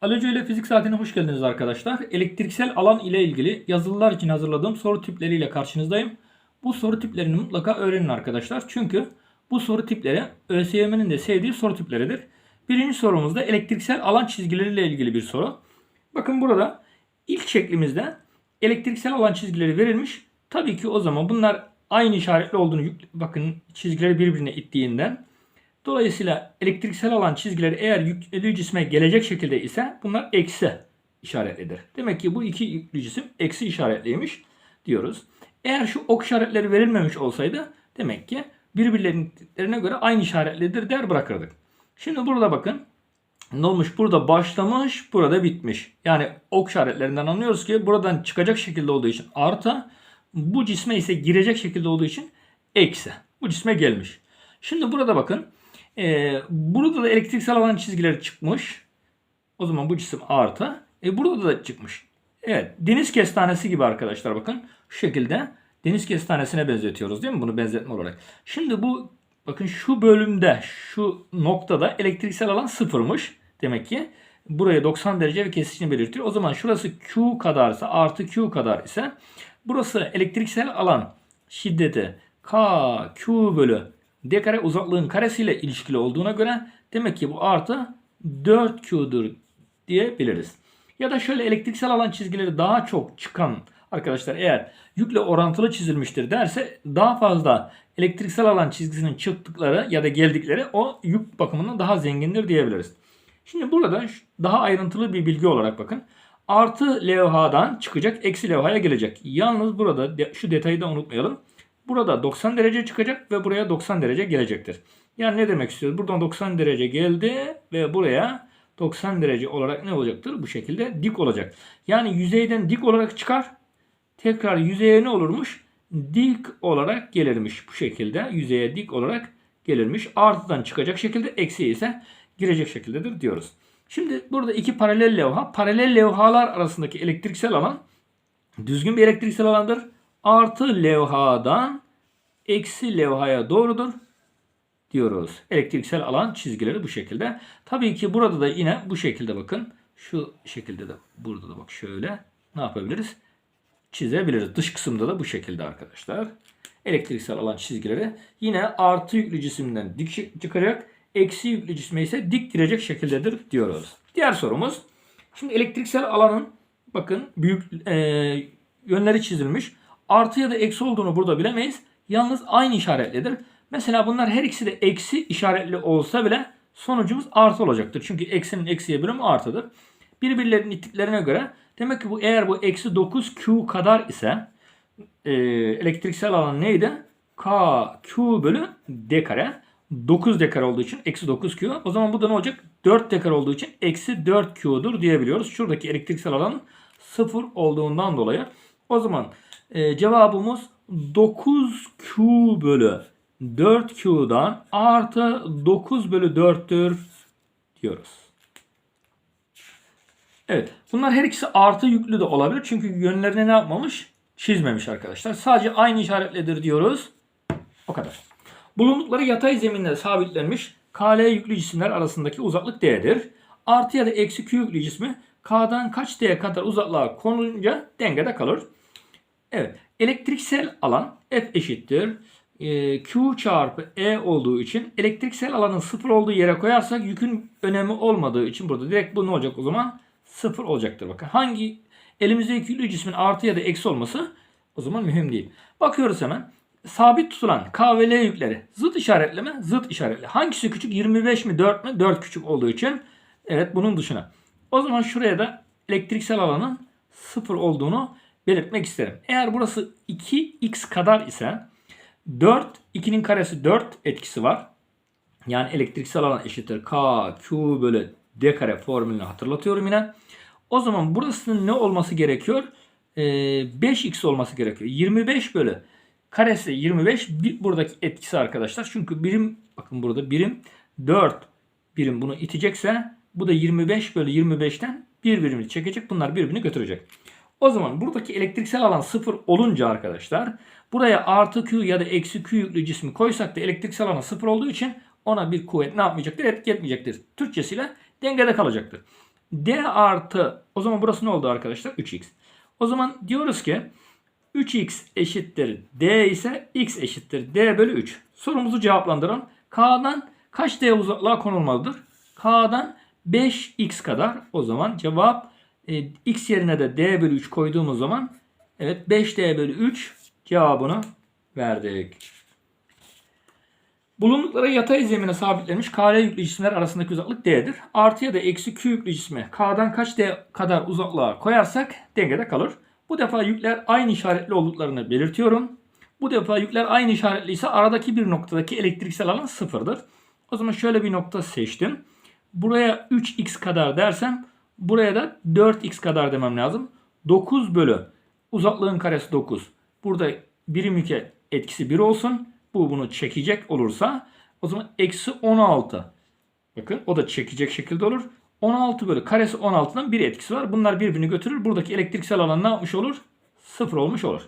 Hoca ile fizik saatine hoş geldiniz arkadaşlar. Elektriksel alan ile ilgili yazılılar için hazırladığım soru tipleriyle karşınızdayım. Bu soru tiplerini mutlaka öğrenin arkadaşlar. Çünkü bu soru tipleri ÖSYM'nin de sevdiği soru tipleridir. Birinci sorumuzda elektriksel alan çizgileriyle ilgili bir soru. Bakın burada ilk şeklimizde elektriksel alan çizgileri verilmiş. Tabii ki o zaman bunlar aynı işaretli olduğunu bakın çizgileri birbirine ittiğinden Dolayısıyla elektriksel alan çizgileri eğer yüklü cisme gelecek şekilde ise bunlar eksi işaretlidir. Demek ki bu iki yüklü cisim eksi işaretliymiş diyoruz. Eğer şu ok işaretleri verilmemiş olsaydı demek ki birbirlerine göre aynı işaretlidir der bırakırdık. Şimdi burada bakın ne olmuş? Burada başlamış, burada bitmiş. Yani ok işaretlerinden anlıyoruz ki buradan çıkacak şekilde olduğu için artı, bu cisme ise girecek şekilde olduğu için eksi. Bu cisme gelmiş. Şimdi burada bakın. Ee, burada da elektriksel alan çizgileri çıkmış. O zaman bu cisim artı. E burada da çıkmış. Evet. Deniz kestanesi gibi arkadaşlar bakın. Şu şekilde deniz kestanesine benzetiyoruz değil mi? Bunu benzetme olarak. Şimdi bu bakın şu bölümde şu noktada elektriksel alan sıfırmış. Demek ki buraya 90 derece ve kesişini belirtiyor. O zaman şurası Q kadarsa artı Q kadar ise burası elektriksel alan şiddeti K Q bölü D kare uzaklığın karesiyle ilişkili olduğuna göre demek ki bu artı 4Q'dur diyebiliriz. Ya da şöyle elektriksel alan çizgileri daha çok çıkan arkadaşlar eğer yükle orantılı çizilmiştir derse daha fazla elektriksel alan çizgisinin çıktıkları ya da geldikleri o yük bakımından daha zengindir diyebiliriz. Şimdi burada daha ayrıntılı bir bilgi olarak bakın. Artı levhadan çıkacak, eksi levhaya gelecek. Yalnız burada şu detayı da unutmayalım. Burada 90 derece çıkacak ve buraya 90 derece gelecektir. Yani ne demek istiyoruz? Buradan 90 derece geldi ve buraya 90 derece olarak ne olacaktır? Bu şekilde dik olacak. Yani yüzeyden dik olarak çıkar. Tekrar yüzeye ne olurmuş? Dik olarak gelirmiş bu şekilde. Yüzeye dik olarak gelirmiş. Artıdan çıkacak şekilde eksi ise girecek şekildedir diyoruz. Şimdi burada iki paralel levha. Paralel levhalar arasındaki elektriksel alan düzgün bir elektriksel alandır. Artı levhadan eksi levhaya doğrudur diyoruz. Elektriksel alan çizgileri bu şekilde. Tabii ki burada da yine bu şekilde bakın. Şu şekilde de burada da bak şöyle ne yapabiliriz? Çizebiliriz. Dış kısımda da bu şekilde arkadaşlar. Elektriksel alan çizgileri yine artı yüklü cisimden dik çıkacak. Eksi yüklü cisme ise dik girecek şekildedir diyoruz. Diğer sorumuz. Şimdi elektriksel alanın bakın büyük e, yönleri çizilmiş. Artı ya da eksi olduğunu burada bilemeyiz. Yalnız aynı işaretlidir. Mesela bunlar her ikisi de eksi işaretli olsa bile sonucumuz artı olacaktır. Çünkü eksinin eksiye bölümü artıdır. Birbirlerinin ittiklerine göre demek ki bu eğer bu eksi 9Q kadar ise e, elektriksel alan neydi? K Q bölü D kare. 9 D kare olduğu için eksi 9Q. O zaman bu da ne olacak? 4 D kare olduğu için eksi 4Q'dur diyebiliyoruz. Şuradaki elektriksel alan 0 olduğundan dolayı. O zaman e, cevabımız 9Q bölü 4Q'dan artı 9 bölü 4'tür diyoruz. Evet. Bunlar her ikisi artı yüklü de olabilir. Çünkü yönlerini ne yapmamış? Çizmemiş arkadaşlar. Sadece aynı işaretledir diyoruz. O kadar. Bulundukları yatay zeminde sabitlenmiş KL yüklü cisimler arasındaki uzaklık D'dir. Artı ya da eksi Q yüklü cismi K'dan kaç D'ye kadar uzaklığa konulunca dengede kalır. Evet. Elektriksel alan F eşittir. e, Q çarpı E olduğu için elektriksel alanın sıfır olduğu yere koyarsak yükün önemi olmadığı için burada direkt bu ne olacak o zaman? Sıfır olacaktır. Bakın hangi elimizdeki yüklü cismin artı ya da eksi olması o zaman mühim değil. Bakıyoruz hemen. Sabit tutulan K ve L yükleri zıt işaretli mi? Zıt işaretli. Hangisi küçük? 25 mi 4 mü? 4 küçük olduğu için evet bunun dışına. O zaman şuraya da elektriksel alanın sıfır olduğunu belirtmek isterim. Eğer burası 2x kadar ise 4, 2'nin karesi 4 etkisi var. Yani elektriksel alan eşittir K, Q bölü D kare formülünü hatırlatıyorum yine. O zaman burasının ne olması gerekiyor? Ee, 5x olması gerekiyor. 25 bölü karesi 25 bir, buradaki etkisi arkadaşlar. Çünkü birim bakın burada birim 4 birim bunu itecekse bu da 25 bölü 25'ten bir birimi çekecek. Bunlar birbirini götürecek. O zaman buradaki elektriksel alan sıfır olunca arkadaşlar buraya artı Q ya da eksi Q yüklü cismi koysak da elektriksel alan sıfır olduğu için ona bir kuvvet ne yapmayacaktır? Etki etmeyecektir. Türkçesiyle dengede kalacaktır. D artı o zaman burası ne oldu arkadaşlar? 3x. O zaman diyoruz ki 3x eşittir d ise x eşittir d bölü 3. Sorumuzu cevaplandıralım. K'dan kaç d uzaklığa konulmalıdır? K'dan 5x kadar. O zaman cevap e, x yerine de d bölü 3 koyduğumuz zaman evet 5d bölü 3 cevabını verdik. Bulundukları yatay zemine sabitlenmiş KL yüklü cisimler arasındaki uzaklık D'dir. Artı ya da eksi Q yüklü cismi K'dan kaç D kadar uzaklığa koyarsak dengede kalır. Bu defa yükler aynı işaretli olduklarını belirtiyorum. Bu defa yükler aynı işaretli ise aradaki bir noktadaki elektriksel alan sıfırdır. O zaman şöyle bir nokta seçtim. Buraya 3x kadar dersem buraya da 4x kadar demem lazım. 9 bölü uzaklığın karesi 9. Burada birim yüke etkisi 1 olsun. Bu bunu çekecek olursa o zaman eksi 16. Bakın o da çekecek şekilde olur. 16 bölü karesi 16'dan bir etkisi var. Bunlar birbirini götürür. Buradaki elektriksel alan ne yapmış olur? Sıfır olmuş olur.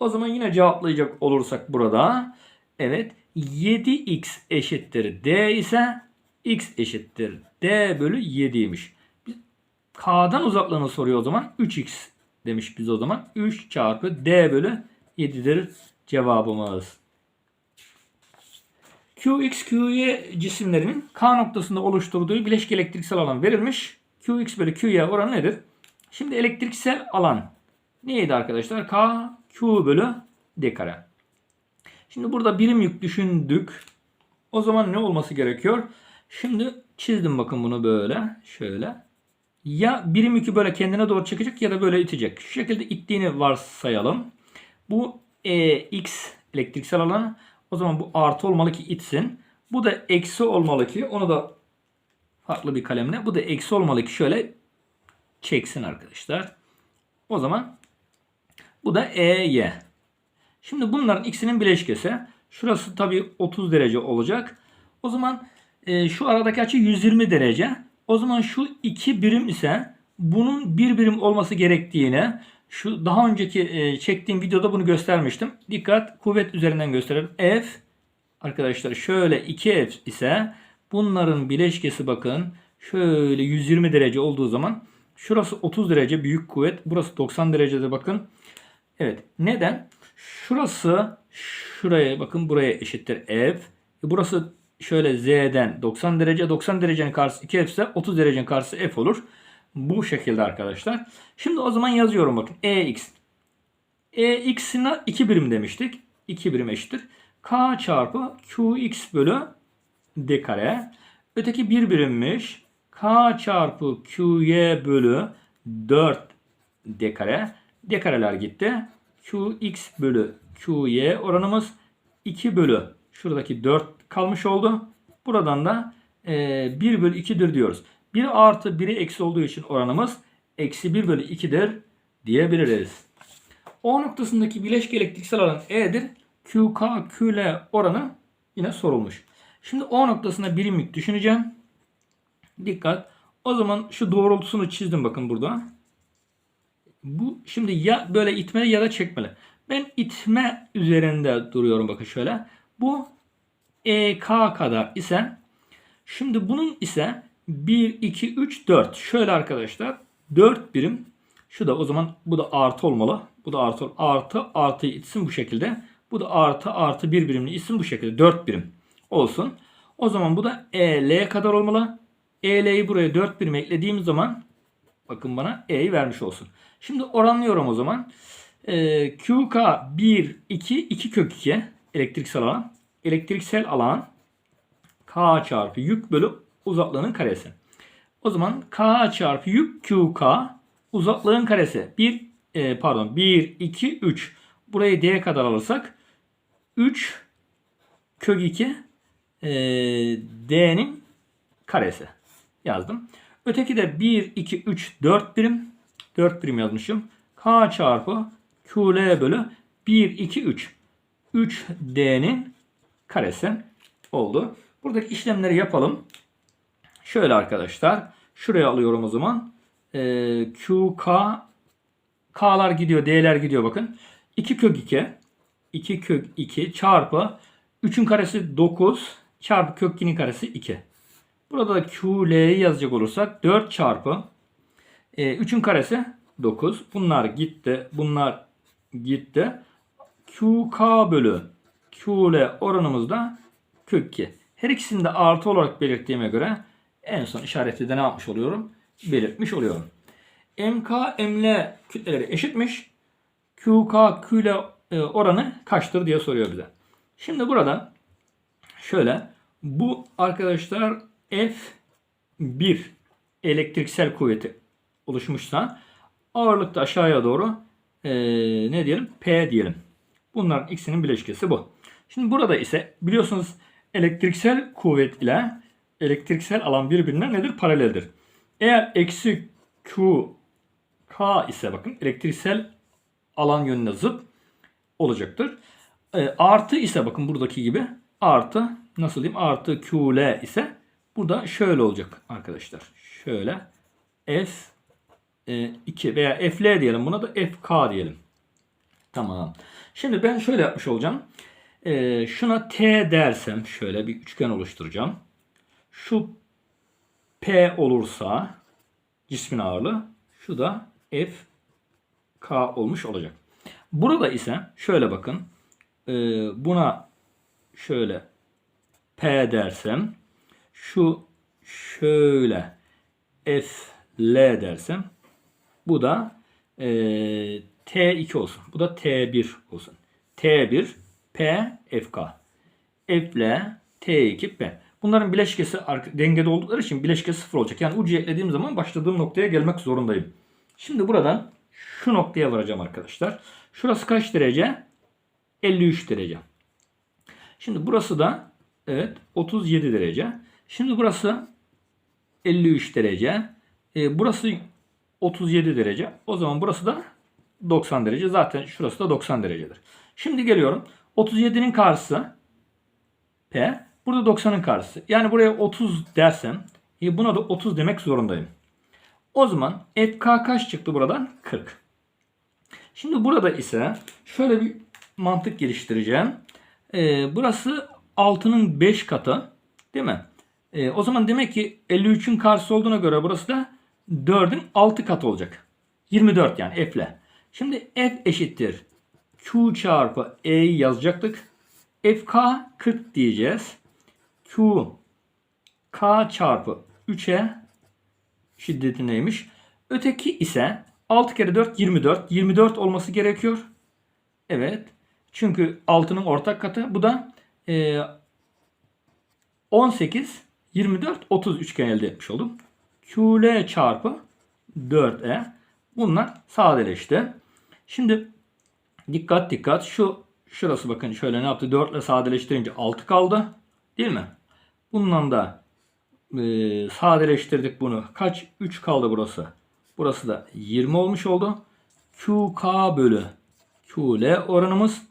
O zaman yine cevaplayacak olursak burada evet 7x eşittir d ise x eşittir d bölü 7'ymiş. Biz K'dan uzaklığını soruyor o zaman 3x demiş biz o zaman. 3 çarpı d bölü 7'dir cevabımız. Qx, Qy cisimlerinin K noktasında oluşturduğu bileşik elektriksel alan verilmiş. Qx bölü Qy oranı nedir? Şimdi elektriksel alan neydi arkadaşlar? K, Q bölü D kare. Şimdi burada birim yük düşündük. O zaman ne olması gerekiyor? Şimdi çizdim bakın bunu böyle. Şöyle. Ya birim yükü böyle kendine doğru çekecek ya da böyle itecek. Şu şekilde ittiğini varsayalım. Bu e, X elektriksel alanı. O zaman bu artı olmalı ki itsin. Bu da eksi olmalı ki onu da farklı bir kalemle. Bu da eksi olmalı ki şöyle çeksin arkadaşlar. O zaman bu da EY. Şimdi bunların ikisinin bileşkesi. Şurası tabii 30 derece olacak. O zaman e, şu aradaki açı 120 derece. O zaman şu iki birim ise bunun bir birim olması gerektiğini şu daha önceki e, çektiğim videoda bunu göstermiştim. Dikkat kuvvet üzerinden gösterelim. F arkadaşlar şöyle 2F ise bunların bileşkesi bakın şöyle 120 derece olduğu zaman şurası 30 derece büyük kuvvet. Burası 90 derecede bakın. Evet. Neden? Şurası şuraya bakın buraya eşittir F. E, Burası şöyle Z'den 90 derece. 90 derecenin karşısı 2F ise 30 derecenin karşısı F olur. Bu şekilde arkadaşlar. Şimdi o zaman yazıyorum bakın. EX. EX'ine 2 birim demiştik. 2 birim eşittir. K çarpı QX bölü D kare. Öteki 1 birimmiş. K çarpı QY bölü 4 D kare. D kareler gitti. QX bölü QY oranımız 2 bölü şuradaki 4 kalmış oldu. Buradan da e, 1 bölü 2'dir diyoruz. 1 artı 1'i eksi olduğu için oranımız eksi 1 bölü 2'dir diyebiliriz. O noktasındaki bileşik elektriksel alan E'dir. QK, QL oranı yine sorulmuş. Şimdi O noktasına birimlik düşüneceğim. Dikkat. O zaman şu doğrultusunu çizdim bakın burada. Bu şimdi ya böyle itmeli ya da çekmeli. Ben itme üzerinde duruyorum bakın şöyle. Bu EK kadar ise şimdi bunun ise 1, 2, 3, 4. Şöyle arkadaşlar 4 birim. Şu da o zaman bu da artı olmalı. Bu da artı artı artı itsin bu şekilde. Bu da artı artı bir birimli isim bu şekilde 4 birim olsun. O zaman bu da EL kadar olmalı. EL'yi buraya 4 birim eklediğim zaman bakın bana E'yi vermiş olsun. Şimdi oranlıyorum o zaman. Ee, QK 1, 2, 2 kök 2 elektriksel alan. Elektriksel alan K çarpı yük bölü uzaklığının karesi. O zaman K çarpı yük QK uzaklığın karesi. 1 e, pardon 1 2 3. Burayı D kadar alırsak 3 kök 2 e, D'nin karesi yazdım. Öteki de 1 2 3 4 birim. 4 birim yazmışım. K çarpı QL bölü 1 2 3. 3 D'nin karesi oldu. Buradaki işlemleri yapalım. Şöyle arkadaşlar. Şuraya alıyorum o zaman. Ee, Q, K. K'lar gidiyor. D'ler gidiyor bakın. 2 kök 2. 2 kök 2 çarpı 3'ün karesi 9 çarpı kök 2'nin karesi 2. Burada da QL'yi yazacak olursak 4 çarpı e, 3'ün karesi 9. Bunlar gitti. Bunlar gitti. QK bölü QL oranımız da 42. Her ikisini de artı olarak belirttiğime göre en son işareti de ne yapmış oluyorum? Belirtmiş oluyorum. MK ML kütleleri eşitmiş. QK QL e, oranı kaçtır diye soruyor bize. Şimdi burada şöyle bu arkadaşlar F1 elektriksel kuvveti oluşmuşsa ağırlıkta aşağıya doğru e, ne diyelim? P diyelim. Bunların ikisinin bileşkesi bu. Şimdi burada ise biliyorsunuz elektriksel kuvvet ile elektriksel alan birbirine nedir? Paraleldir. Eğer eksi Q K ise bakın elektriksel alan yönüne zıt olacaktır. E, artı ise bakın buradaki gibi artı nasıl diyeyim artı QL ise burada şöyle olacak arkadaşlar. Şöyle F 2 veya FL diyelim buna da FK diyelim. Tamam. Şimdi ben şöyle yapmış olacağım. E, şuna T dersem şöyle bir üçgen oluşturacağım. Şu P olursa cismin ağırlığı şu da F K olmuş olacak. Burada ise şöyle bakın. e, buna şöyle P dersem şu şöyle F L dersem bu da e, T2 olsun. Bu da T1 olsun. T1 P FK. F L T2 P. Bunların bileşkesi dengede oldukları için bileşke sıfır olacak. Yani ucu eklediğim zaman başladığım noktaya gelmek zorundayım. Şimdi buradan şu noktaya varacağım arkadaşlar. Şurası kaç derece? 53 derece. Şimdi burası da evet 37 derece. Şimdi burası 53 derece. E, burası 37 derece. O zaman burası da 90 derece. Zaten şurası da 90 derecedir. Şimdi geliyorum. 37'nin karşısı P. Burada 90'ın karşısı. Yani buraya 30 dersem e, buna da 30 demek zorundayım. O zaman FK kaç çıktı buradan? 40. Şimdi burada ise şöyle bir mantık geliştireceğim. Ee, burası 6'nın 5 katı. Değil mi? Ee, o zaman demek ki 53'ün karşısı olduğuna göre burası da 4'ün 6 katı olacak. 24 yani F ile. Şimdi F eşittir. Q çarpı E'yi yazacaktık. FK 40 diyeceğiz. Q K çarpı 3'e şiddeti neymiş? Öteki ise 6 kere 4 24. 24 olması gerekiyor. Evet. Çünkü 6'nın ortak katı. Bu da e, 18, 24, 30 üçgen elde etmiş oldum. QL çarpı 4E. Bunlar sadeleşti. Şimdi dikkat dikkat. Şu şurası bakın şöyle ne yaptı? 4 ile sadeleştirince 6 kaldı. Değil mi? Bundan da e, sadeleştirdik bunu. Kaç? 3 kaldı burası. Burası da 20 olmuş oldu. QK bölü QL oranımız.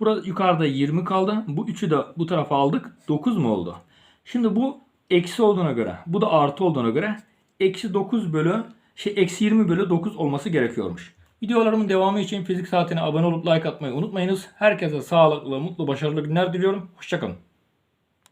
Burada yukarıda 20 kaldı. Bu 3'ü de bu tarafa aldık. 9 mu oldu? Şimdi bu eksi olduğuna göre, bu da artı olduğuna göre eksi 9 bölü şey eksi 20 bölü 9 olması gerekiyormuş. Videolarımın devamı için fizik saatine abone olup like atmayı unutmayınız. Herkese sağlıklı, mutlu, başarılı günler diliyorum. Hoşçakalın.